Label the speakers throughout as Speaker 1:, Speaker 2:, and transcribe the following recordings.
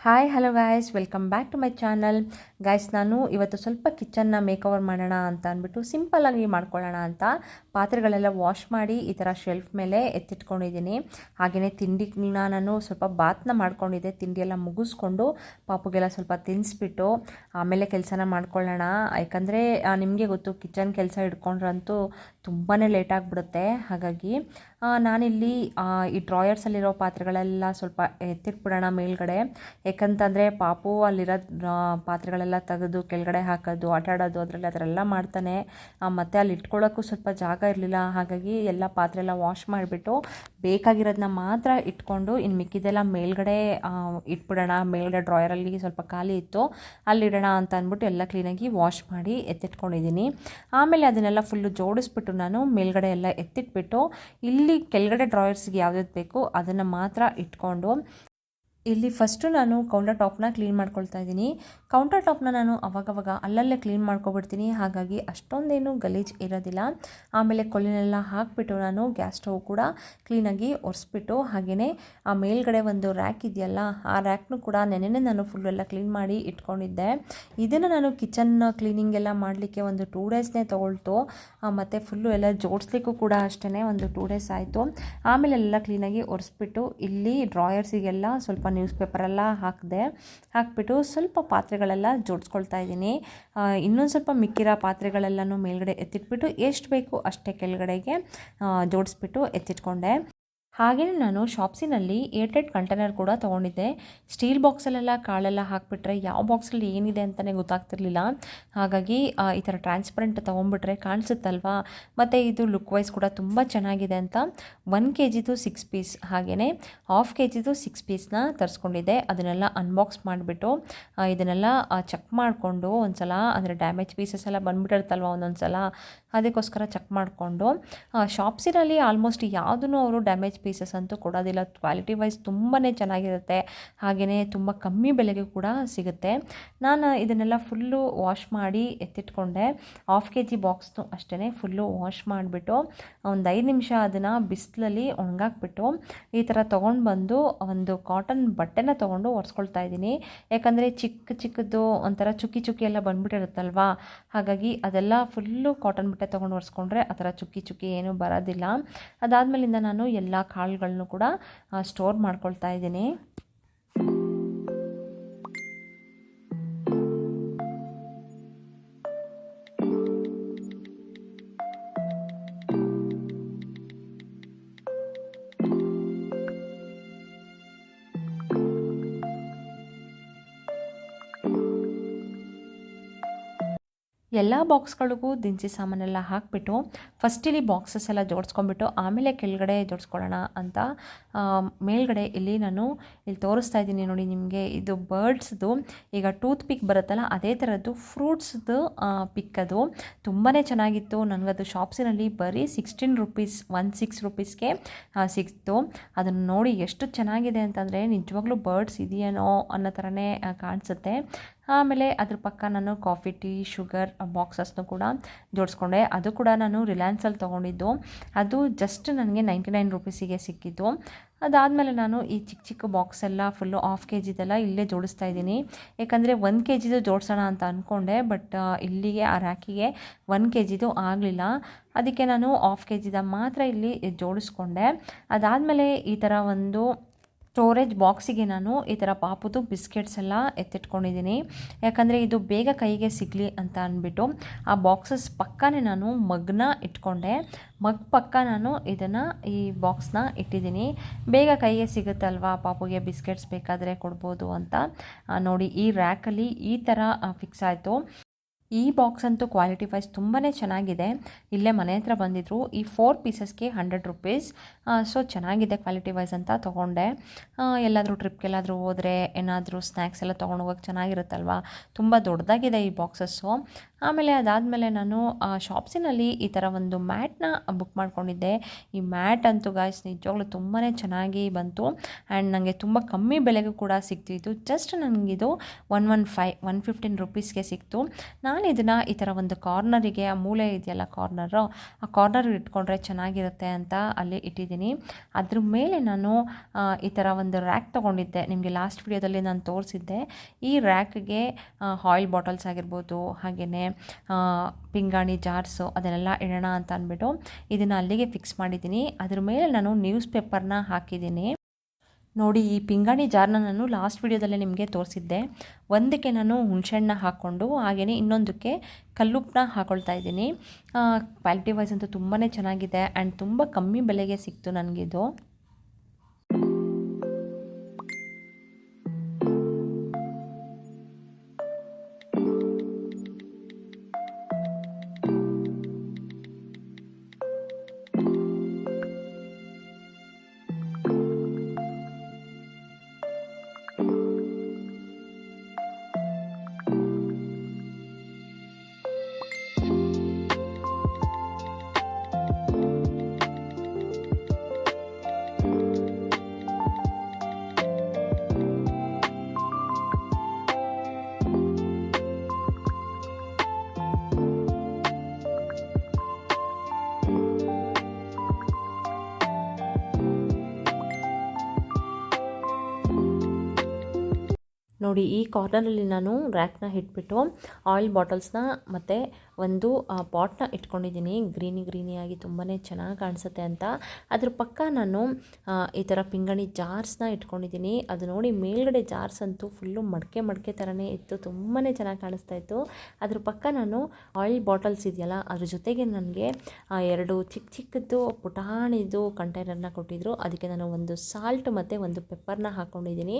Speaker 1: Hi hello guys welcome back to my channel guys ನಾನು ಇವತ್ತು ಸ್ವಲ್ಪ ಕಿಚನ್ನ ಮೇಕ್ ಓವರ್ ಮಾಡೋಣ ಅಂತ ಅಂದ್ಬಿಟ್ಟು ಸಿಂಪಲ್ಲಾಗಿ ಮಾಡ್ಕೊಳ್ಳೋಣ ಅಂತ ಪಾತ್ರೆಗಳೆಲ್ಲ ವಾಶ್ ಮಾಡಿ ಈ ಥರ ಶೆಲ್ಫ್ ಮೇಲೆ ಎತ್ತಿಟ್ಕೊಂಡಿದ್ದೀನಿ. ಹಾಗೆಯೇ ತಿಂಡಿನ ನಾನು ಸ್ವಲ್ಪ ಬಾತ್ನ ಮಾಡ್ಕೊಂಡಿದ್ದೆ. ತಿಂಡಿ ಎಲ್ಲ ಮುಗಿಸ್ಕೊಂಡು ಪಾಪುಗೆಲ್ಲ ಸ್ವಲ್ಪ ತಿನ್ನಿಸ್ಬಿಟ್ಟು ಆಮೇಲೆ ಕೆಲಸನ ಮಾಡ್ಕೊಳ್ಳೋಣ. ಯಾಕಂದರೆ ನಿಮಗೆ ಗೊತ್ತು ಕಿಚನ್ ಕೆಲಸ ಹಿಡ್ಕೊಂಡ್ರಂತೂ ತುಂಬಾ ಲೇಟ್ ಆಗಿಬಿಡುತ್ತೆ. ಹಾಗಾಗಿ ನಾನಿಲ್ಲಿ ಈ ಡ್ರಾಯರ್ಸಲ್ಲಿರೋ ಪಾತ್ರೆಗಳೆಲ್ಲ ಸ್ವಲ್ಪ ಎತ್ತಿಟ್ಬಿಡೋಣ ಮೇಲ್ಗಡೆ. ಯಾಕಂತಂದರೆ ಪಾಪು ಅಲ್ಲಿರೋ ಪಾತ್ರೆಗಳೆಲ್ಲ ತೆಗೆದು ಕೆಳಗಡೆ ಹಾಕೋದು ಆಟ ಆಡೋದು ಅದರಲ್ಲಿ ಅದರೆಲ್ಲ ಮಾಡ್ತಾನೆ. ಮತ್ತು ಮತ್ತೆ ಅಲ್ಲಿ ಇಟ್ಕೊಳ್ಳೋಕ್ಕೂ ಸ್ವಲ್ಪ ಜಾಗ ಇರಲಿಲ್ಲ. ಹಾಗಾಗಿ ಎಲ್ಲ ಪಾತ್ರೆ ಎಲ್ಲ ವಾಶ್ ಮಾಡಿಬಿಟ್ಟು ಬೇಕಾಗಿರೋದನ್ನ ಮಾತ್ರ ಇಟ್ಕೊಂಡು ಇನ್ನು ಮಿಕ್ಕಿದೆಲ್ಲ ಮೇಲ್ಗಡೆ ಇಟ್ಬಿಡೋಣ. ಮೇಲ್ಗಡೆ ಡ್ರಾಯರಲ್ಲಿ ಸ್ವಲ್ಪ ಖಾಲಿ ಇತ್ತು. ಅಲ್ಲಿಡೋಣ ಅಂತ ಅಂದ್ಬಿಟ್ಟು ಎಲ್ಲ ಕ್ಲೀನಾಗಿ ವಾಶ್ ಮಾಡಿ ಎತ್ತಿಟ್ಕೊಂಡಿದ್ದೀನಿ. ಆಮೇಲೆ ಅದನ್ನೆಲ್ಲ ಫುಲ್ಲು ಜೋಡಿಸ್ಬಿಟ್ಟು ನಾನು ಮೇಲ್ಗಡೆ ಎಲ್ಲ ಎತ್ತಿಟ್ಬಿಟ್ಟು ಇಲ್ಲಿ ಕೆಳಗಡೆ ಡ್ರಾಯರ್ಸ್ಗೆ ಯಾವ್ದು ಬೇಕು ಅದನ್ನು ಮಾತ್ರ ಇಟ್ಕೊಂಡು ಇಲ್ಲಿ ಫಸ್ಟು ನಾನು ಕೌಂಟರ್ ಟಾಪ್ನ ಕ್ಲೀನ್ ಮಾಡ್ಕೊಳ್ತಾ ಇದ್ದೀನಿ. ಕೌಂಟರ್ ಟಾಪ್ನ ನಾನು ಅವಾಗವಾಗ ಅಲ್ಲಲ್ಲೇ ಕ್ಲೀನ್ ಮಾಡ್ಕೊಬಿಡ್ತೀನಿ. ಹಾಗಾಗಿ ಅಷ್ಟೊಂದೇನು ಗಲೀಜು ಇರೋದಿಲ್ಲ. ಆಮೇಲೆ ಕೊಲ್ಲಿನೆಲ್ಲ ಹಾಕಿಬಿಟ್ಟು ನಾನು ಗ್ಯಾಸ್ ಸ್ಟವ್ ಕೂಡ ಕ್ಲೀನಾಗಿ ಒರೆಸ್ಬಿಟ್ಟು ಹಾಗೆಯೇ ಆ ಮೇಲ್ಗಡೆ ಒಂದು ರ್ಯಾಕ್ ಇದೆಯಲ್ಲ, ಆ ರ್ಯಾಕ್ನು ಕೂಡ ನೆನೆನೆ ನಾನು ಫುಲ್ ಎಲ್ಲ ಕ್ಲೀನ್ ಮಾಡಿ ಇಟ್ಕೊಂಡಿದ್ದೆ. ಇದನ್ನು ನಾನು ಕಿಚನ್ ಕ್ಲೀನಿಂಗ್ ಎಲ್ಲ ಮಾಡಲಿಕ್ಕೆ ಒಂದು ಟೂ ಡೇಸ್ನೇ ತೊಗೊಳ್ತು. ಮತ್ತು ಫುಲ್ಲು ಎಲ್ಲ ಜೋಡಿಸ್ಲಿಕ್ಕೂ ಕೂಡ ಅಷ್ಟೇ ಒಂದು ಟೂ ಡೇಸ್ ಆಯಿತು. ಆಮೇಲೆ ಎಲ್ಲ ಕ್ಲೀನಾಗಿ ಒರೆಸ್ಬಿಟ್ಟು ಇಲ್ಲಿ ಡ್ರಾಯರ್ಸಿಗೆಲ್ಲ ಸ್ವಲ್ಪ ನ್ಯೂಸ್ ಪೇಪರೆಲ್ಲ ಹಾಕಿದೆ, ಹಾಕಿಬಿಟ್ಟು ಸ್ವಲ್ಪ ಪಾತ್ರೆಗಳೆಲ್ಲ ಜೋಡಿಸ್ಕೊಳ್ತಾ ಇದ್ದೀನಿ. ಇನ್ನೊಂದು ಸ್ವಲ್ಪ ಮಿಕ್ಕಿರೋ ಪಾತ್ರೆಗಳೆಲ್ಲನೂ ಮೇಲ್ಗಡೆ ಎತ್ತಿಟ್ಬಿಟ್ಟು ಎಷ್ಟು ಬೇಕು ಅಷ್ಟೇ ಕೆಳಗಡೆಗೆ ಜೋಡಿಸ್ಬಿಟ್ಟು ಎತ್ತಿಟ್ಕೊಂಡೆ. ಹಾಗೆಯೇ ನಾನು ಶಾಪ್ಸಿನಲ್ಲಿ ಏರ್ಟೆಡ್ ಕಂಟೈನರ್ ಕೂಡ ತೊಗೊಂಡಿದ್ದೆ. ಸ್ಟೀಲ್ ಬಾಕ್ಸಲ್ಲೆಲ್ಲ ಕಾಳೆಲ್ಲ ಹಾಕಿಬಿಟ್ರೆ ಯಾವ ಬಾಕ್ಸಲ್ಲಿ ಏನಿದೆ ಅಂತಲೇ ಗೊತ್ತಾಗ್ತಿರ್ಲಿಲ್ಲ. ಹಾಗಾಗಿ ಈ ಥರ ಟ್ರಾನ್ಸ್ಪರೆಂಟ್ ತೊಗೊಂಡ್ಬಿಟ್ರೆ ಕಾಣಿಸುತ್ತಲ್ವಾ? ಮತ್ತು ಇದು ಲುಕ್ ವೈಸ್ ಕೂಡ ತುಂಬ ಚೆನ್ನಾಗಿದೆ ಅಂತ ಒನ್ ಕೆ ಜಿದು ಸಿಕ್ಸ್ ಪೀಸ್ ಹಾಗೆಯೇ ಹಾಫ್ ಕೆ ಜಿದು ಸಿಕ್ಸ್ ಪೀಸ್ನ ತರಿಸ್ಕೊಂಡಿದ್ದೆ. ಅದನ್ನೆಲ್ಲ ಅನ್ಬಾಕ್ಸ್ ಮಾಡಿಬಿಟ್ಟು ಇದನ್ನೆಲ್ಲ ಚೆಕ್ ಮಾಡಿಕೊಂಡು ಒಂದು ಸಲ ಅಂದರೆ ಡ್ಯಾಮೇಜ್ ಪೀಸಸ್ ಎಲ್ಲ ಬಂದುಬಿಟ್ಟಿರ್ತಲ್ವ ಒಂದೊಂದು ಸಲ ಅದಕ್ಕೋಸ್ಕರ ಚೆಕ್ ಮಾಡಿಕೊಂಡು ಶಾಪ್ಸಿನಲ್ಲಿ ಆಲ್ಮೋಸ್ಟ್ ಯಾವುದೂ ಅವರು ಡ್ಯಾಮೇಜ್ ಪೀಸಸ್ ಅಂತೂ ಕೊಡೋದಿಲ್ಲ. ಕ್ವಾಲಿಟಿ ವೈಸ್ ತುಂಬಾ ಚೆನ್ನಾಗಿರುತ್ತೆ. ಹಾಗೆಯೇ ತುಂಬ ಕಮ್ಮಿ ಬೆಲೆಗೆ ಕೂಡ ಸಿಗುತ್ತೆ. ನಾನು ಇದನ್ನೆಲ್ಲ ಫುಲ್ಲು ವಾಶ್ ಮಾಡಿ ಎತ್ತಿಟ್ಕೊಂಡೆ. ಹಾಫ್ ಕೆ ಜಿ ಬಾಕ್ಸ್ನು ಅಷ್ಟೇ ಫುಲ್ಲು ವಾಶ್ ಮಾಡಿಬಿಟ್ಟು ಒಂದು ಐದು ನಿಮಿಷ ಅದನ್ನು ಬಿಸಿಲಲ್ಲಿ ಒಣಗಾಕ್ಬಿಟ್ಟು ಈ ಥರ ತೊಗೊಂಡು ಬಂದು ಒಂದು ಕಾಟನ್ ಬಟ್ಟೆನ ತೊಗೊಂಡು ಒರೆಸ್ಕೊಳ್ತಾ ಇದ್ದೀನಿ. ಯಾಕಂದರೆ ಚಿಕ್ಕ ಚಿಕ್ಕದು ಒಂಥರ ಚುಕ್ಕಿ ಚುಕ್ಕಿ ಎಲ್ಲ ಬಂದ್ಬಿಟ್ಟಿರುತ್ತಲ್ವಾ? ಹಾಗಾಗಿ ಅದೆಲ್ಲ ಫುಲ್ಲು ಕಾಟನ್ ಬಟ್ಟೆ ತೊಗೊಂಡು ಒರೆಸ್ಕೊಂಡ್ರೆ ಆ ಥರ ಚುಕ್ಕಿ ಚುಕ್ಕಿ ಏನೂ ಬರೋದಿಲ್ಲ. ಅದಾದಮೇಲಿಂದ ನಾನು ಎಲ್ಲ ಕಾಳುಗಳನ್ನು ಕೂಡ ಸ್ಟೋರ್ ಮಾಡ್ಕೊಳ್ತಾ ಇದ್ದೀನಿ. ಎಲ್ಲ ಬಾಕ್ಸ್ಗಳಿಗೂ ದಿನಸಿ ಸಾಮಾನೆಲ್ಲ ಹಾಕಿಬಿಟ್ಟು ಫಸ್ಟ್ ಇಲ್ಲಿ ಬಾಕ್ಸಸ್ ಎಲ್ಲ ಜೋಡಿಸ್ಕೊಂಡ್ಬಿಟ್ಟು ಆಮೇಲೆ ಕೆಳಗಡೆ ಜೋಡಿಸ್ಕೊಳ್ಳೋಣ ಅಂತ ಮೇಲ್ಗಡೆ ಇಲ್ಲಿ ನಾನು ಇಲ್ಲಿ ತೋರಿಸ್ತಾ ಇದ್ದೀನಿ ನೋಡಿ ನಿಮಗೆ. ಇದು ಬರ್ಡ್ಸ್ದು ಈಗ ಟೂತ್ ಪಿಕ್ ಬರುತ್ತಲ್ಲ ಅದೇ ಥರದ್ದು ಫ್ರೂಟ್ಸ್ದು ಪಿಕ್ ಅದು. ತುಂಬಾ ಚೆನ್ನಾಗಿತ್ತು. ನನಗದು ಶಾಪ್ಸಿನಲ್ಲಿ ಬರೀ ಸಿಕ್ಸ್ಟೀನ್ ರುಪೀಸ್ ಒನ್ ಸಿಕ್ಸ್ ರುಪೀಸ್ಗೆ ಸಿಕ್ತು. ಅದನ್ನು ನೋಡಿ ಎಷ್ಟು ಚೆನ್ನಾಗಿದೆ ಅಂತಂದರೆ ನಿಜವಾಗ್ಲೂ ಬರ್ಡ್ಸ್ ಇದೆಯೇನೋ ಅನ್ನೋ ಥರನೇ ಕಾಣಿಸುತ್ತೆ. ಆಮೇಲೆ ಅದ್ರ ಪಕ್ಕ ನಾನು ಕಾಫಿ, ಟೀ, ಶುಗರ್ ಬಾಕ್ಸಸ್ನು ಕೂಡ ಜೋಡಿಸ್ಕೊಂಡೆ. ಅದು ಕೂಡ ನಾನು ರಿಲಯನ್ಸಲ್ಲಿ ತೊಗೊಂಡಿದ್ದು. ಅದು ಜಸ್ಟ್ ನನಗೆ ನೈಂಟಿ ನೈನ್ ರುಪೀಸಿಗೆ ಸಿಕ್ಕಿದ್ದು. ಅದಾದಮೇಲೆ ನಾನು ಈ ಚಿಕ್ಕ ಚಿಕ್ಕ ಬಾಕ್ಸ್ ಎಲ್ಲ ಫುಲ್ಲು ಹಾಫ್ ಕೆ ಜಿದೆಲ್ಲ ಇಲ್ಲೇ ಜೋಡಿಸ್ತಾ ಇದ್ದೀನಿ. ಯಾಕಂದರೆ ಒಂದು ಕೆ ಜಿದು ಜೋಡಿಸೋಣ ಅಂತ ಅಂದ್ಕೊಂಡೆ ಬಟ್ ಇಲ್ಲಿಗೆ, ಆ ರ್ಯಾಕಿಗೆ ಒನ್ ಕೆ ಜಿದು ಆಗಲಿಲ್ಲ. ಅದಕ್ಕೆ ನಾನು ಹಾಫ್ ಕೆ ಜಿದ ಮಾತ್ರ ಇಲ್ಲಿ ಜೋಡಿಸ್ಕೊಂಡೆ. ಅದಾದಮೇಲೆ ಈ ಥರ ಒಂದು ಸ್ಟೋರೇಜ್ ಬಾಕ್ಸಿಗೆ ನಾನು ಈ ಥರ ಪಾಪುದು ಬಿಸ್ಕೆಟ್ಸ್ ಎಲ್ಲ ಎತ್ತಿಟ್ಕೊಂಡಿದ್ದೀನಿ. ಯಾಕಂದರೆ ಇದು ಬೇಗ ಕೈಗೆ ಸಿಗಲಿ ಅಂತ ಅಂದ್ಬಿಟ್ಟು ಆ ಬಾಕ್ಸಸ್ ಪಕ್ಕನೇ ನಾನು ಮಗ್ನ ಇಟ್ಕೊಂಡೆ. ಮಗ್ ಪಕ್ಕ ನಾನು ಇದನ್ನು ಈ ಬಾಕ್ಸ್ನ ಇಟ್ಟಿದ್ದೀನಿ. ಬೇಗ ಕೈಗೆ ಸಿಗುತ್ತಲ್ವಾ ಪಾಪುಗೆ ಬಿಸ್ಕೆಟ್ಸ್ ಬೇಕಾದರೆ ಕೊಡ್ಬೋದು ಅಂತ. ನೋಡಿ ಈ ರ್ಯಾಕಲ್ಲಿ ಈ ಥರ ಫಿಕ್ಸ್ ಆಯಿತು. ಈ ಬಾಕ್ಸ್ ಅಂತೂ ಕ್ವಾಲಿಟಿ ವೈಸ್ ತುಂಬಾ ಚೆನ್ನಾಗಿದೆ. ಇಲ್ಲೇ ಮನೆ ಹತ್ರ ಬಂದಿದ್ರು. ಈ ಫೋರ್ ಪೀಸಸ್ಗೆ ಹಂಡ್ರೆಡ್ ರುಪೀಸ್ ಸೊ ಚೆನ್ನಾಗಿದೆ ಕ್ವಾಲಿಟಿ ವೈಸ್ ಅಂತ ತೊಗೊಂಡೆ. ಎಲ್ಲಾದರೂ ಟ್ರಿಪ್ಗೆಲ್ಲಾದರೂ ಹೋದರೆ, ಏನಾದರೂ ಸ್ನ್ಯಾಕ್ಸ್ ಎಲ್ಲ ತೊಗೊಂಡು ಹೋಗೋಕೆ ಚೆನ್ನಾಗಿರುತ್ತಲ್ವಾ? ತುಂಬ ದೊಡ್ಡದಾಗಿದೆ ಈ ಬಾಕ್ಸಸ್ಸು ಆಮೇಲೆ ಅದಾದಮೇಲೆ ನಾನು ಶಾಪ್ಸಿನಲ್ಲಿ ಈ ಥರ ಒಂದು ಮ್ಯಾಟ್ನ ಬುಕ್ ಮಾಡ್ಕೊಂಡಿದ್ದೆ. ಈ ಮ್ಯಾಟ್ ಅಂತೂ ಗಾಯ್ಸ್ ನಿಜವಾಗ್ಲೂ ತುಂಬಾ ಚೆನ್ನಾಗಿ ಬಂತು. ಆ್ಯಂಡ್ ನನಗೆ ತುಂಬ ಕಮ್ಮಿ ಬೆಲೆಗೂ ಕೂಡ ಸಿಕ್ತಿತ್ತು ಜಸ್ಟ್ ನನಗಿದು one one five one fifteen ರುಪೀಸ್ಗೆ ಸಿಕ್ತು. ನಾನು ನಾನು ಇದನ್ನು ಈ ಥರ ಒಂದು ಕಾರ್ನರಿಗೆ ಆ ಮೂಲೆ ಇದೆಯಲ್ಲ ಕಾರ್ನರು ಆ ಕಾರ್ನರ್ ಇಟ್ಕೊಂಡ್ರೆ ಚೆನ್ನಾಗಿರುತ್ತೆ ಅಂತ ಅಲ್ಲಿ ಇಟ್ಟಿದ್ದೀನಿ. ಅದ್ರ ಮೇಲೆ ನಾನು ಈ ಥರ ಒಂದು ರ್ಯಾಕ್ ತೊಗೊಂಡಿದ್ದೆ. ನಿಮಗೆ ಲಾಸ್ಟ್ ವಿಡಿಯೋದಲ್ಲಿ ನಾನು ತೋರಿಸಿದ್ದೆ. ಈ ರ್ಯಾಕ್ಗೆ ಆಯಿಲ್ ಬಾಟಲ್ಸ್ ಆಗಿರ್ಬೋದು ಹಾಗೆಯೇ ಪಿಂಗಾಣಿ ಜಾರ್ಸು ಅದನ್ನೆಲ್ಲ ಇಡೋಣ ಅಂತ ಅಂದ್ಬಿಟ್ಟು ಇದನ್ನು ಅಲ್ಲಿಗೆ ಫಿಕ್ಸ್ ಮಾಡಿದ್ದೀನಿ. ಅದ್ರ ಮೇಲೆ ನಾನು ನ್ಯೂಸ್ ಪೇಪರ್ನ ಹಾಕಿದ್ದೀನಿ. ನೋಡಿ, ಈ ಪಿಂಗಾಣಿ ಜಾರ್ನ ನಾನು ಲಾಸ್ಟ್ ವಿಡಿಯೋದಲ್ಲೇ ನಿಮಗೆ ತೋರಿಸಿದ್ದೆ. ಒಂದಕ್ಕೆ ನಾನು ಹುಣಸೆಹಣ್ಣ ಹಾಕ್ಕೊಂಡು ಹಾಗೆಯೇ ಇನ್ನೊಂದಕ್ಕೆ ಕಲ್ಲುಪ್ಪನ್ನ ಹಾಕ್ಕೊಳ್ತಾ ಇದ್ದೀನಿ. ಕ್ವಾಲಿಟಿ ವೈಸ್ ಅಂತೂ ತುಂಬಾ ಚೆನ್ನಾಗಿದೆ ಆ್ಯಂಡ್ ತುಂಬ ಕಮ್ಮಿ ಬೆಲೆಗೆ ಸಿಕ್ತು ನನಗಿದು. ನೋಡಿ, ಈ ಕಾರ್ನರಲ್ಲಿ ನಾನು ರ್ಯಾಕ್ನ ಇಟ್ಬಿಟ್ಟು ಆಯಿಲ್ ಬಾಟಲ್ಸ್ನ ಮತ್ತು ಒಂದು ಪಾಟ್ನ ಇಟ್ಕೊಂಡಿದ್ದೀನಿ. ಗ್ರೀನಿ ಗ್ರೀನಿಯಾಗಿ ತುಂಬಾ ಚೆನ್ನಾಗಿ ಕಾಣಿಸುತ್ತೆ ಅಂತ. ಅದ್ರ ಪಕ್ಕ ನಾನು ಈ ಥರ ಪಿಂಗಣಿ ಜಾರ್ಸ್ನ ಇಟ್ಕೊಂಡಿದ್ದೀನಿ. ಅದು ನೋಡಿ, ಮೇಲ್ಗಡೆ ಜಾರ್ಸ್ ಅಂತೂ ಫುಲ್ಲು ಮಡಕೆ ಮಡಕೆ ಥರನೇ ಇತ್ತು. ತುಂಬಾ ಚೆನ್ನಾಗಿ ಕಾಣಿಸ್ತಾ ಇತ್ತು. ಅದ್ರ ಪಕ್ಕ ನಾನು ಆಯಿಲ್ ಬಾಟಲ್ಸ್ ಇದೆಯಲ್ಲ, ಅದ್ರ ಜೊತೆಗೆ ನನಗೆ ಎರಡು ಚಿಕ್ಕ ಚಿಕ್ಕದ್ದು ಪುಟಾಣಿದು ಕಂಟೈನರ್ನ ಕೊಟ್ಟಿದ್ರು. ಅದಕ್ಕೆ ನಾನು ಒಂದು ಸಾಲ್ಟ್ ಮತ್ತು ಒಂದು ಪೆಪ್ಪರ್ನ ಹಾಕ್ಕೊಂಡಿದ್ದೀನಿ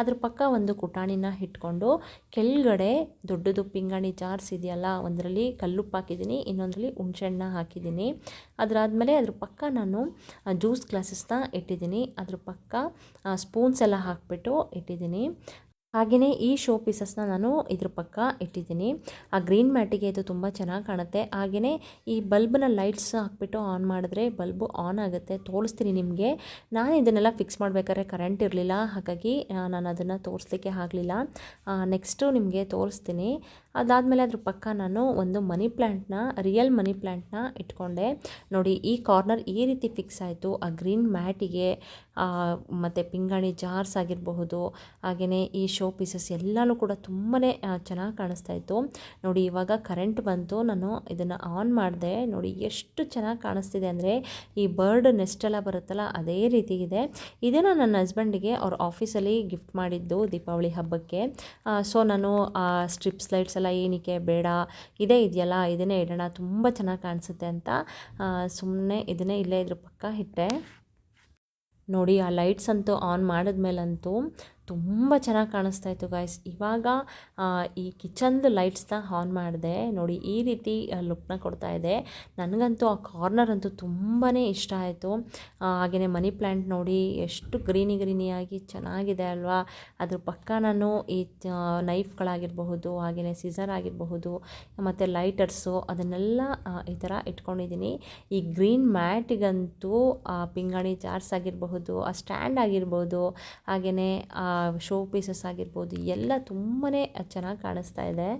Speaker 1: ಅದ್ರ ಪಕ್ಕ ಒಂದು ಕುಟಾಣಿನ ಇಟ್ಕೊಂಡು ಕೆಳಗಡೆ ದೊಡ್ಡದು ಪಿಂಗಾಣಿ ಜಾರ್ಸ್ ಇದೆಯಲ್ಲ, ಒಂದರಲ್ಲಿ ಕಲ್ಲುಪ್ಪು ಹಾಕಿದ್ದೀನಿ, ಇನ್ನೊಂದರಲ್ಲಿ ಹುಣ್ಸೆಹಣ್ಣ ಹಾಕಿದ್ದೀನಿ. ಅದರಾದಮೇಲೆ ಅದ್ರ ಪಕ್ಕ ನಾನು ಜ್ಯೂಸ್ ಗ್ಲಾಸಸ್ನ ಇಟ್ಟಿದ್ದೀನಿ. ಅದ್ರ ಪಕ್ಕ ಸ್ಪೂನ್ಸ್ ಎಲ್ಲ ಹಾಕಿಬಿಟ್ಟು ಇಟ್ಟಿದ್ದೀನಿ. ಹಾಗೆಯೇ ಈ ಶೋ ಪೀಸಸ್ನ ನಾನು ಇದ್ರ ಪಕ್ಕ ಇಟ್ಟಿದ್ದೀನಿ. ಆ ಗ್ರೀನ್ ಮ್ಯಾಟಿಗೆ ಇದು ತುಂಬ ಚೆನ್ನಾಗಿ ಕಾಣುತ್ತೆ. ಹಾಗೆಯೇ ಈ ಬಲ್ಬ್ನ ಲೈಟ್ಸ್ ಹಾಕ್ಬಿಟ್ಟು ಆನ್ ಮಾಡಿದ್ರೆ ಬಲ್ಬು ಆನ್ ಆಗುತ್ತೆ. ತೋರಿಸ್ತೀನಿ ನಿಮಗೆ. ನಾನು ಇದನ್ನೆಲ್ಲ ಫಿಕ್ಸ್ ಮಾಡಬೇಕಾದ್ರೆ ಕರೆಂಟ್ ಇರಲಿಲ್ಲ. ಹಾಗಾಗಿ ನಾನು ಅದನ್ನು ತೋರಿಸ್ಲಿಕ್ಕೆ ಆಗಲಿಲ್ಲ. ನೆಕ್ಸ್ಟು ನಿಮಗೆ ತೋರಿಸ್ತೀನಿ. ಅದಾದಮೇಲೆ ಅದ್ರ ಪಕ್ಕ ನಾನು ಒಂದು ಮನಿ ಪ್ಲ್ಯಾಂಟ್ನ ರಿಯಲ್ ಮನಿ ಪ್ಲ್ಯಾಂಟ್ನ ಇಟ್ಕೊಂಡೆ. ನೋಡಿ, ಈ ಕಾರ್ನರ್ ಈ ರೀತಿ ಫಿಕ್ಸ್ ಆಯಿತು. ಆ ಗ್ರೀನ್ ಮ್ಯಾಟಿಗೆ ಮತ್ತು ಪಿಂಗಾಣಿ ಜಾರ್ಸ್ ಆಗಿರಬಹುದು. ಹಾಗೆಯೇ ಈ ಶೋ ಪೀಸಸ್ ಎಲ್ಲನೂ ಕೂಡ ತುಂಬಾ ಚೆನ್ನಾಗಿ ಕಾಣಿಸ್ತಾ ಇತ್ತು. ನೋಡಿ, ಇವಾಗ ಕರೆಂಟ್ ಬಂತು. ನಾನು ಇದನ್ನು ಆನ್ ಮಾಡಿದೆ. ನೋಡಿ, ಎಷ್ಟು ಚೆನ್ನಾಗಿ ಕಾಣಿಸ್ತಿದೆ ಅಂದರೆ, ಈ ಬರ್ಡ್ ನೆಸ್ಟ್ ಎಲ್ಲ ಬರುತ್ತಲ್ಲ, ಅದೇ ರೀತಿ ಇದೆ. ಇದನ್ನು ನನ್ನ ಹಸ್ಬೆಂಡಿಗೆ ಅವ್ರ ಆಫೀಸಲ್ಲಿ ಗಿಫ್ಟ್ ಮಾಡಿದ್ದು ದೀಪಾವಳಿ ಹಬ್ಬಕ್ಕೆ. ಸೊ ನಾನು, ಆ, ಸ್ಟ್ರಿಪ್ಸ್, ಲೈಟ್ಸ್ ಎಲ್ಲ ಏನಕ್ಕೆ ಬೇಡ, ಇದೇ ಇದೆಯಲ್ಲ, ಇದನ್ನೇ ಇಡೋಣ, ತುಂಬ ಚೆನ್ನಾಗಿ ಕಾಣಿಸುತ್ತೆ ಅಂತ ಸುಮ್ಮನೆ ಇದನ್ನೇ ಇಲ್ಲೇ ಇದ್ರ ಪಕ್ಕ ಇಟ್ಟೆ. ನೋಡಿ, ಆ ಲೈಟ್ಸ್ ಅಂತೂ ಆನ್ ಮಾಡಿದ್ಮೇಲಂತೂ ತುಂಬ ಚೆನ್ನಾಗಿ ಕಾಣಿಸ್ತಾ ಇತ್ತು ಗಾಯ್ಸ್ ಇವಾಗ ಈ ಕಿಚನ್ದು ಲೈಟ್ಸ್ನ ಆನ್ ಮಾಡಿದೆ. ನೋಡಿ, ಈ ರೀತಿ ಲುಕ್ನ ಕೊಡ್ತಾ ಇದೆ. ನನಗಂತೂ ಆ ಕಾರ್ನರ್ ಅಂತೂ ತುಂಬಾ ಇಷ್ಟ ಆಯಿತು. ಹಾಗೆಯೇ ಮನಿ ಪ್ಲ್ಯಾಂಟ್ ನೋಡಿ, ಎಷ್ಟು ಗ್ರೀನಿ ಗ್ರೀನಿಯಾಗಿ ಚೆನ್ನಾಗಿದೆ ಅಲ್ವಾ? ಅದ್ರ ಪಕ್ಕ ನಾನು ಈ ನೈಫ್ಗಳಾಗಿರಬಹುದು ಹಾಗೆಯೇ ಸಿಸರ್ ಆಗಿರಬಹುದು, ಮತ್ತು ಲೈಟರ್ಸು ಅದನ್ನೆಲ್ಲ ಈ ಥರ ಇಟ್ಕೊಂಡಿದ್ದೀನಿ ಈ ಗ್ರೀನ್ ಮ್ಯಾಟಿಗಂತೂ ಪಿಂಗಾಣಿ ಜಾರ್ಸ್ ಆಗಿರಬಹುದು, ಆ ಸ್ಟ್ಯಾಂಡ್ ಆಗಿರ್ಬೋದು ಹಾಗೆಯೇ ಶೋ ಪೀಸಸ್ ಆಗಿರ್ಬೋದು ಎಲ್ಲ ತುಂಬಾ ಚೆನ್ನಾಗಿ ಕಾಣಿಸ್ತಾ ಇದೆ.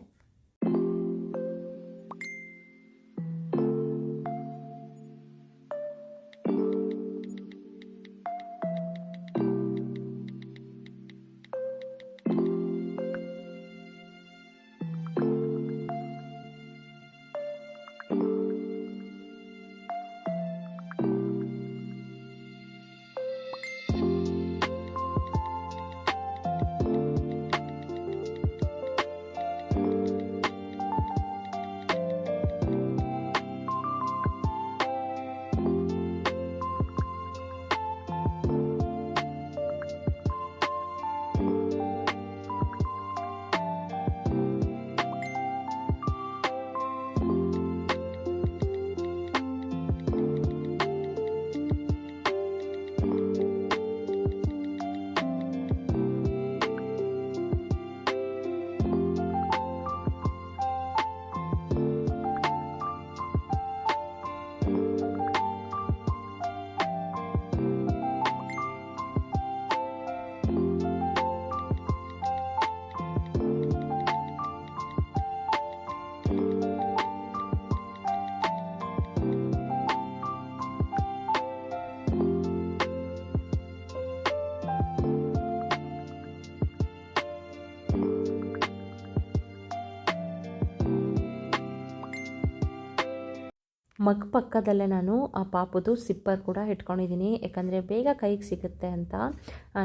Speaker 1: ಮಗ್ ಪಕ್ಕದಲ್ಲೇ ನಾನು ಆ ಪಾಪದು ಸಿಪ್ಪರ್ ಕೂಡ ಇಟ್ಕೊಂಡಿದ್ದೀನಿ. ಯಾಕಂದರೆ ಬೇಗ ಕೈಗೆ ಸಿಗುತ್ತೆ ಅಂತ.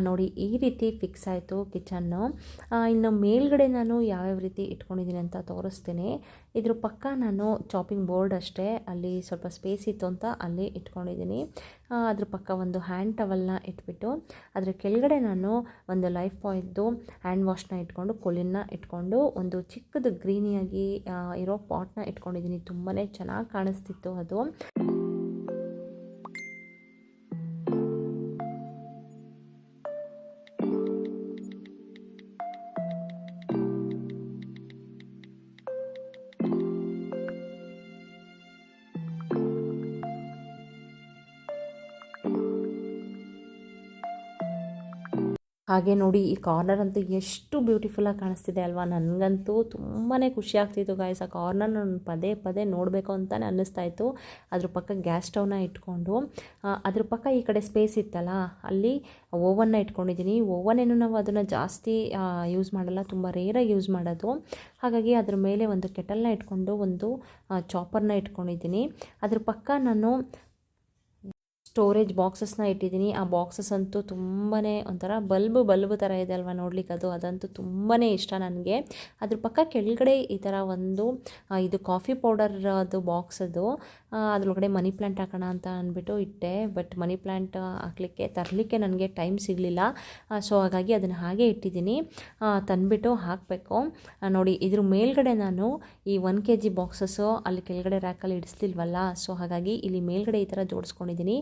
Speaker 1: ನೋಡಿ, ಈ ರೀತಿ ಫಿಕ್ಸ್ ಆಯಿತು ಕಿಚನ್ನು ಇನ್ನು ಮೇಲ್ಗಡೆ ನಾನು ಯಾವ್ಯಾವ ರೀತಿ ಇಟ್ಕೊಂಡಿದ್ದೀನಿ ಅಂತ ತೋರಿಸ್ತೀನಿ. ಇದ್ರ ಪಕ್ಕ ನಾನು ಚಾಪಿಂಗ್ ಬೋರ್ಡ್ ಅಷ್ಟೇ, ಅಲ್ಲಿ ಸ್ವಲ್ಪ ಸ್ಪೇಸ್ ಇತ್ತು ಅಂತ ಅಲ್ಲಿ ಇಟ್ಕೊಂಡಿದ್ದೀನಿ. ಅದ್ರ ಪಕ್ಕ ಒಂದು ಹ್ಯಾಂಡ್ ಟವಲ್ನ ಇಟ್ಬಿಟ್ಟು, ಅದರ ಕೆಳಗಡೆ ನಾನು ಒಂದು ಲೈಫ್ ಬಾಯ್ದು ಹ್ಯಾಂಡ್ ವಾಶ್ನ ಇಟ್ಕೊಂಡು ಕೊಲಿನ ಇಟ್ಕೊಂಡು, ಒಂದು ಚಿಕ್ಕದು ಗ್ರೀನಿಯಾಗಿ ಇರೋ ಪಾಟ್ನ ಇಟ್ಕೊಂಡಿದ್ದೀನಿ. ತುಂಬಾ ಚೆನ್ನಾಗಿ ಕಾಣಿಸ್ತಿತ್ತು ಅದು. ಹಾಗೆ ನೋಡಿ, ಈ ಕಾರ್ನರ್ ಅಂತೂ ಎಷ್ಟು ಬ್ಯೂಟಿಫುಲ್ಲಾಗಿ ಕಾಣಿಸ್ತಿದೆ ಅಲ್ವಾ? ನನಗಂತೂ ತುಂಬಾ ಖುಷಿ ಆಗ್ತಿತ್ತು ಗಾಯ್ಸ್ ಆ ಕಾರ್ನರ್ ನಾನು ಪದೇ ಪದೇ ನೋಡಬೇಕು ಅಂತಲೇ ಅನ್ನಿಸ್ತಾ ಇತ್ತು. ಅದ್ರ ಪಕ್ಕ ಗ್ಯಾಸ್ ಸ್ಟವ್ನ ಇಟ್ಕೊಂಡು ಅದ್ರ ಪಕ್ಕ ಈ ಕಡೆ ಸ್ಪೇಸ್ ಇತ್ತಲ್ಲ, ಅಲ್ಲಿ ಓವನ್ನ ಇಟ್ಕೊಂಡಿದ್ದೀನಿ ಓವನ್ ಏನು ನಾವು ಅದನ್ನು ಜಾಸ್ತಿ ಯೂಸ್ ಮಾಡಲ್ಲ, ತುಂಬ ರೇರಾಗಿ ಯೂಸ್ ಮಾಡೋದು. ಹಾಗಾಗಿ ಅದ್ರ ಮೇಲೆ ಒಂದು ಕೆಟಲ್ನ ಇಟ್ಕೊಂಡು, ಒಂದು ಚಾಪರ್ನ ಇಟ್ಕೊಂಡಿದ್ದೀನಿ ಅದ್ರ ಪಕ್ಕ ನಾನು ಸ್ಟೋರೇಜ್ ಬಾಕ್ಸಸ್ನ ಇಟ್ಟಿದ್ದೀನಿ. ಆ ಬಾಕ್ಸಸ್ ಅಂತೂ ತುಂಬಾ ಒಂಥರ ಬಲ್ಬ್ ಬಲ್ಬ್ ಥರ ಇದೆ ಅಲ್ವಾ ನೋಡ್ಲಿಕ್ಕೆ ಅದು? ಅದಂತೂ ತುಂಬಾ ಇಷ್ಟ ನನಗೆ. ಅದ್ರ ಪಕ್ಕ ಕೆಳಗಡೆ ಈ ಥರ ಒಂದು ಇದು ಕಾಫಿ ಪೌಡರ್ ಅದು ಬಾಕ್ಸ್ ಅದು. ಅದ್ರೊಳಗಡೆ ಮನಿ ಪ್ಲ್ಯಾಂಟ್ ಹಾಕೋಣ ಅಂತ ಅಂದ್ಬಿಟ್ಟು ಇಟ್ಟೆ. ಬಟ್ ಮನಿ ಪ್ಲ್ಯಾಂಟ್ ಹಾಕ್ಲಿಕ್ಕೆ, ತರಲಿಕ್ಕೆ ನನಗೆ ಟೈಮ್ ಸಿಗಲಿಲ್ಲ. ಸೊ ಹಾಗಾಗಿ ಅದನ್ನು ಹಾಗೆ ಇಟ್ಟಿದ್ದೀನಿ. ತಂದ್ಬಿಟ್ಟು ಹಾಕಬೇಕು. ನೋಡಿ, ಇದ್ರ ಮೇಲ್ಗಡೆ ನಾನು ಈ ಒನ್ ಕೆ ಜಿ ಬಾಕ್ಸಸ್ಸು ಅಲ್ಲಿ ಕೆಳಗಡೆ ರ್ಯಾಕಲ್ಲಿ ಇಡಿಸ್ಲಿಲ್ವಲ್ಲ? ಸೊ ಹಾಗಾಗಿ ಇಲ್ಲಿ ಮೇಲ್ಗಡೆ ಈ ಥರ ಜೋಡಿಸ್ಕೊಂಡಿದ್ದೀನಿ.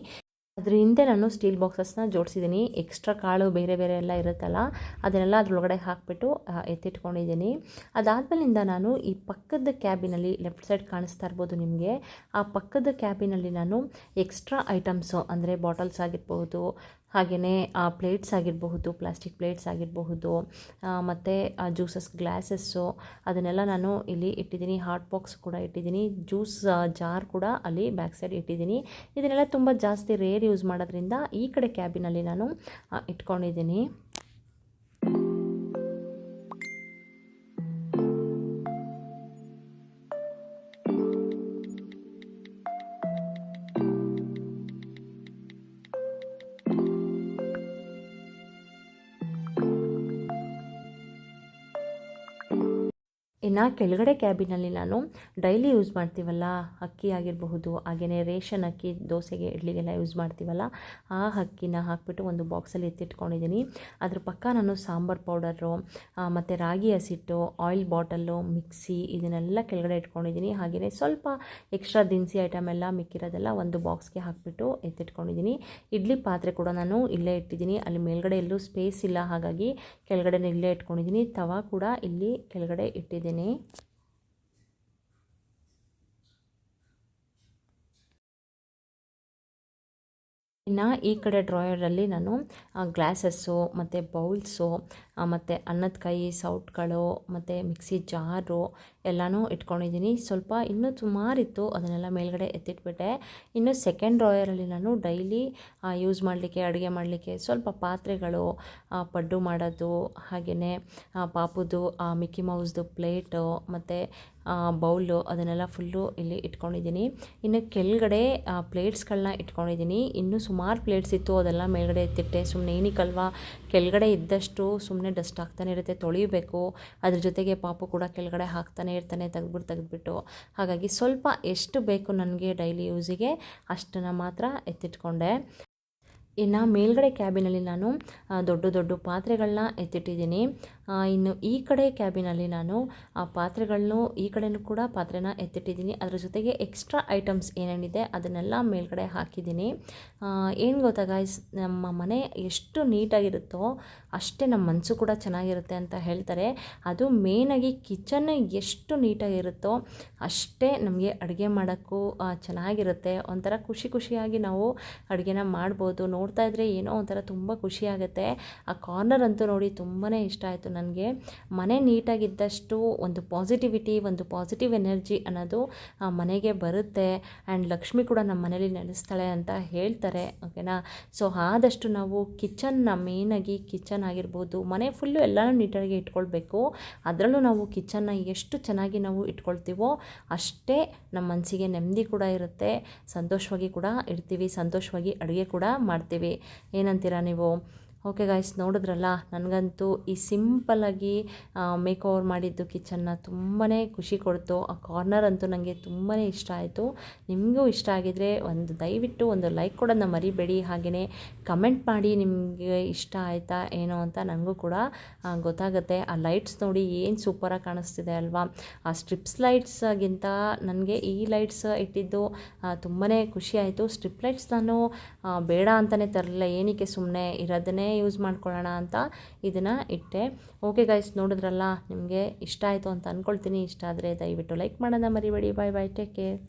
Speaker 1: ಅದ್ರ ಹಿಂದೆ ನಾನು ಸ್ಟೀಲ್ ಬಾಕ್ಸಸ್ನ ಜೋಡಿಸಿದ್ದೀನಿ. ಎಕ್ಸ್ಟ್ರಾ ಕಾಳು ಬೇರೆ ಬೇರೆ ಎಲ್ಲ ಇರುತ್ತಲ್ಲ, ಅದನ್ನೆಲ್ಲ ಅದ್ರೊಳಗಡೆ ಹಾಕಿಬಿಟ್ಟು ಎತ್ತಿಟ್ಕೊಂಡಿದ್ದೀನಿ. ಅದಾದಮೇಲಿಂದ ನಾನು ಈ ಪಕ್ಕದ ಕ್ಯಾಬಿನಲ್ಲಿ ಲೆಫ್ಟ್ ಸೈಡ್ ಕಾಣಿಸ್ತಾ ಇರ್ಬೋದು ನಿಮಗೆ. ಆ ಪಕ್ಕದ ಕ್ಯಾಬಿನಲ್ಲಿ ನಾನು ಎಕ್ಸ್ಟ್ರಾ ಐಟಮ್ಸು, ಅಂದರೆ ಬಾಟಲ್ಸ್ ಆಗಿರ್ಬೋದು ಹಾಗೆಯೇ ಪ್ಲೇಟ್ಸ್ ಆಗಿರಬಹುದು ಪ್ಲಾಸ್ಟಿಕ್ ಪ್ಲೇಟ್ಸ್ ಆಗಿರಬಹುದು ಮತ್ತು ಜ್ಯೂಸಸ್ ಗ್ಲಾಸಸ್ಸು ಅದನ್ನೆಲ್ಲ ನಾನು ಇಲ್ಲಿ ಇಟ್ಟಿದ್ದೀನಿ. ಹಾಟ್ ಬಾಕ್ಸ್ ಕೂಡ ಇಟ್ಟಿದ್ದೀನಿ. ಜ್ಯೂಸ್ ಜಾರ್ ಕೂಡ ಅಲ್ಲಿ ಬ್ಯಾಕ್ ಸೈಡ್ ಇಟ್ಟಿದ್ದೀನಿ. ಇದನ್ನೆಲ್ಲ ತುಂಬ ಜಾಸ್ತಿ ರೇರ್ ಯೂಸ್ ಮಾಡೋದ್ರಿಂದ ಈ ಕಡೆ ಕ್ಯಾಬಿನಲ್ಲಿ ನಾನು ಇಟ್ಕೊಂಡಿದ್ದೀನಿ. ಕೆಳಗಡೆ ಕ್ಯಾಬಿನಲ್ಲಿ ನಾನು ಡೈಲಿ ಯೂಸ್ ಮಾಡ್ತೀವಲ್ಲ, ಅಕ್ಕಿ ಆಗಿರಬಹುದು ಹಾಗೆಯೇ ರೇಷನ್ ಅಕ್ಕಿ, ದೋಸೆಗೆ, ಇಡ್ಲಿಗೆಲ್ಲ ಯೂಸ್ ಮಾಡ್ತೀವಲ್ಲ, ಆ ಅಕ್ಕಿನ ಹಾಕ್ಬಿಟ್ಟು ಒಂದು ಬಾಕ್ಸಲ್ಲಿ ಎತ್ತಿಟ್ಕೊಂಡಿದ್ದೀನಿ. ಅದ್ರ ಪಕ್ಕ ನಾನು ಸಾಂಬಾರ್ ಪೌಡರು ಮತ್ತು ರಾಗಿ ಹಸಿಟ್ಟು, ಆಯಿಲ್ ಬಾಟಲ್ಲು, ಮಿಕ್ಸಿ, ಇದನ್ನೆಲ್ಲ ಕೆಳಗಡೆ ಇಟ್ಕೊಂಡಿದ್ದೀನಿ. ಹಾಗೆಯೇ ಸ್ವಲ್ಪ ಎಕ್ಸ್ಟ್ರಾ ದಿನಸಿ ಐಟಮ್ ಎಲ್ಲ ಮಿಕ್ಕಿರೋದೆಲ್ಲ ಒಂದು ಬಾಕ್ಸ್ಗೆ ಹಾಕ್ಬಿಟ್ಟು ಎತ್ತಿಟ್ಕೊಂಡಿದ್ದೀನಿ. ಇಡ್ಲಿ ಪಾತ್ರೆ ಕೂಡ ನಾನು ಇಲ್ಲೇ ಇಟ್ಟಿದ್ದೀನಿ. ಅಲ್ಲಿ ಮೇಲ್ಗಡೆ ಎಲ್ಲೂ ಸ್ಪೇಸ್ ಇಲ್ಲ, ಹಾಗಾಗಿ ಕೆಳಗಡೆ ಇಲ್ಲೇ ಇಟ್ಕೊಂಡಿದ್ದೀನಿ. ತವಾ ಕೂಡ ಇಲ್ಲಿ ಕೆಳಗಡೆ ಇಟ್ಟಿದ್ದೀನಿ. ಇನ್ನು ಈ ಕಡೆ ಡ್ರಾಯರಲ್ಲಿ ನಾನು ಗ್ಲಾಸಸ್ಸು ಮತ್ತು ಬೌಲ್ಸು ಮತ್ತು ಅನ್ನದ ಕೈ ಸೌಟ್ಗಳು ಮತ್ತು ಮಿಕ್ಸಿ ಜಾರು ಎಲ್ಲನೂ ಇಟ್ಕೊಂಡಿದ್ದೀನಿ. ಸ್ವಲ್ಪ ಇನ್ನೂ ಸುಮಾರಿತ್ತು ಅದನ್ನೆಲ್ಲ ಮೇಲ್ಗಡೆ ಎತ್ತಿಟ್ಬಿಟ್ಟೆ. ಇನ್ನು ಸೆಕೆಂಡ್ ಡ್ರಾಯರಲ್ಲಿ ನಾನು ಡೈಲಿ ಯೂಸ್ ಮಾಡಲಿಕ್ಕೆ, ಅಡುಗೆ ಮಾಡಲಿಕ್ಕೆ ಸ್ವಲ್ಪ ಪಾತ್ರೆಗಳು ಪಡ್ಡು ಮಾಡೋದು ಹಾಗೆಯೇ ಪಾಪುದು ಮಿಕ್ಕಿ ಮೌಸ್ದು ಪ್ಲೇಟು ಮತ್ತು ಬೌಲು ಅದನ್ನೆಲ್ಲ ಫುಲ್ಲು ಇಲ್ಲಿ ಇಟ್ಕೊಂಡಿದ್ದೀನಿ. ಇನ್ನು ಕೆಳಗಡೆ ಪ್ಲೇಟ್ಸ್ಗಳನ್ನ ಇಟ್ಕೊಂಡಿದ್ದೀನಿ. ಇನ್ನೂ ಸುಮಾರು ಪ್ಲೇಟ್ಸ್ ಇತ್ತು, ಅದೆಲ್ಲ ಮೇಲ್ಗಡೆ ಎತ್ತಿಟ್ಟೆ. ಸುಮ್ಮನೆ ಏನಕ್ಕಲ್ವಾ ಕೆಳಗಡೆ ಇದ್ದಷ್ಟು ಸುಮ್ಮನೆ ಡಸ್ಟ್ ಆಗ್ತಾನೆ ಇರುತ್ತೆ. ತೊಳಿಬೇಕು. ಅದ್ರ ಜೊತೆಗೆ ಪಾಪು ಕೂಡ ಕೆಳಗಡೆ ಹಾಕ್ತಾನೆ ಇರ್ತಾನೆ ತೆಗೆದ್ಬಿಟ್ಟು ತೆಗೆದ್ಬಿಟ್ಟು. ಹಾಗಾಗಿ ಸ್ವಲ್ಪ ಎಷ್ಟು ಬೇಕು ನನಗೆ ಡೈಲಿ ಯೂಸಿಗೆ, ಅಷ್ಟನ್ನು ಮಾತ್ರ ಎತ್ತಿಟ್ಕೊಂಡೆ. ಇನ್ನು ಮೇಲ್ಗಡೆ ಕ್ಯಾಬಿನಲ್ಲಿ ನಾನು ದೊಡ್ಡ ದೊಡ್ಡ ಪಾತ್ರೆಗಳನ್ನ ಎತ್ತಿಟ್ಟಿದ್ದೀನಿ. ಇನ್ನು ಈ ಕಡೆ ಕ್ಯಾಬಿನಲ್ಲಿ ನಾನು ಆ ಪಾತ್ರೆಗಳನ್ನು, ಈ ಕಡೆನೂ ಕೂಡ ಪಾತ್ರೆನ ಎತ್ತಿಟ್ಟಿದ್ದೀನಿ. ಅದರ ಜೊತೆಗೆ ಎಕ್ಸ್ಟ್ರಾ ಐಟಮ್ಸ್ ಏನೇನಿದೆ ಅದನ್ನೆಲ್ಲ ಮೇಲ್ಗಡೆ ಹಾಕಿದ್ದೀನಿ. ಏನು ಗೊತ್ತಾ ಗಾಯ್ಸ್ ನಮ್ಮ ಮನೆ ಎಷ್ಟು ನೀಟಾಗಿರುತ್ತೋ ಅಷ್ಟೇ ನಮ್ಮ ಮನಸ್ಸು ಕೂಡ ಚೆನ್ನಾಗಿರುತ್ತೆ ಅಂತ ಹೇಳ್ತಾರೆ. ಅದು ಮೇನಾಗಿ ಕಿಚನ್ ಎಷ್ಟು ನೀಟಾಗಿರುತ್ತೋ ಅಷ್ಟೇ ನಮಗೆ ಅಡುಗೆ ಮಾಡೋಕ್ಕೂ ಚೆನ್ನಾಗಿರುತ್ತೆ. ಒಂಥರ ಖುಷಿ ಖುಷಿಯಾಗಿ ನಾವು ಅಡುಗೆನ ಮಾಡ್ಬೋದು. ನೋಡ್ತಾ ಇದ್ದರೆ ಏನೋ ಒಂಥರ ತುಂಬ ಖುಷಿಯಾಗುತ್ತೆ ಆ ಕಾರ್ನರ್ ಅಂತೂ ನೋಡಿ ತುಂಬಾ ಇಷ್ಟ ಆಯಿತು ನನಗೆ ಮನೆ ನೀಟಾಗಿದ್ದಷ್ಟು ಒಂದು ಪಾಸಿಟಿವಿಟಿ ಒಂದು ಪಾಸಿಟಿವ್ ಎನರ್ಜಿ ಅನ್ನೋದು ಮನೆಗೆ ಬರುತ್ತೆ. ಆ್ಯಂಡ್ ಲಕ್ಷ್ಮಿ ಕೂಡ ನಮ್ಮ ಮನೇಲಿ ನೆಲೆಸ್ತಾಳೆ ಅಂತ ಹೇಳ್ತಾರೆ ಓಕೆನಾ ಸೊ ಆದಷ್ಟು ನಾವು ಕಿಚನ್ನ ಮೇನಾಗಿ ಕಿಚನ್ ಆಗಿರ್ಬೋದು, ಮನೆ ಫುಲ್ಲು ಎಲ್ಲನೂ ನೀಟಾಗಿ ಇಟ್ಕೊಳ್ಬೇಕು. ಅದರಲ್ಲೂ ನಾವು ಕಿಚನ್ನ ಎಷ್ಟು ಚೆನ್ನಾಗಿ ನಾವು ಇಟ್ಕೊಳ್ತೀವೋ ಅಷ್ಟೇ ನಮ್ಮ ಮನಸ್ಸಿಗೆ ನೆಮ್ಮದಿ ಕೂಡ ಇರುತ್ತೆ, ಸಂತೋಷವಾಗಿ ಕೂಡ ಇರ್ತೀವಿ ಸಂತೋಷವಾಗಿ ಅಡುಗೆ ಕೂಡ ಮಾಡ್ತೀವಿ. ಏನಂತೀರಾ ನೀವು? ಓಕೆ ಗಾಯ್ಸ್ ನೋಡಿದ್ರಲ್ಲ? ನನಗಂತೂ ಈ ಸಿಂಪಲ್ಲಾಗಿ ಮೇಕ್ ಓವರ್ ಮಾಡಿದ್ದು ಕಿಚನ್ನ ತುಂಬಾ ಖುಷಿ ಕೊಡ್ತು. ಆ ಕಾರ್ನರ್ ಅಂತೂ ನನಗೆ ತುಂಬಾ ಇಷ್ಟ ಆಯಿತು. ನಿಮಗೂ ಇಷ್ಟ ಆಗಿದರೆ ಒಂದು ದಯವಿಟ್ಟು ಒಂದು ಲೈಕ್ ಕೊಡೋದನ್ನ ಮರಿಬೇಡಿ. ಹಾಗೆಯೇ ಕಮೆಂಟ್ ಮಾಡಿ ನಿಮಗೆ ಇಷ್ಟ ಆಯಿತಾ, ಏನೋ ಅಂತ ನನಗೂ ಕೂಡ ಗೊತ್ತಾಗುತ್ತೆ. ಆ ಲೈಟ್ಸ್ ನೋಡಿ ಏನು ಸೂಪರಾಗಿ ಕಾಣಿಸ್ತಿದೆ ಅಲ್ವಾ? ಆ ಸ್ಟ್ರಿಪ್ಸ್ ಲೈಟ್ಸ್ಗಿಂತ ನನಗೆ ಈ ಲೈಟ್ಸ್ ಇಟ್ಟಿದ್ದು ತುಂಬಾ ಖುಷಿ ಆಯಿತು. ಸ್ಟ್ರಿಪ್ ಲೈಟ್ಸ್ ನಾನು ಬೇಡ ಅಂತಲೇ ತರಲಿಲ್ಲ. ಏನಕ್ಕೆ ಸುಮ್ಮನೆ ಇರೋದನ್ನೇ ಯೂಸ್ ಮಾಡ್ಕೊಳ್ಳೋಣ ಅಂತ ಇದನ್ನು ಇಟ್ಟೆ. ಓಕೆ ಗೈಸ್ ನೋಡಿದ್ರಲ್ಲ, ನಿಮಗೆ ಇಷ್ಟ ಆಯಿತು ಅಂತ ಅಂದ್ಕೊಳ್ತೀನಿ ಇಷ್ಟ ಆದರೆ ದಯವಿಟ್ಟು ಲೈಕ್ ಮಾಡೋಣ ಮರಿಬೇಡಿ. ಬಾಯ್ ಬಾಯ್ ಟೇಕ್ ಕೇರ್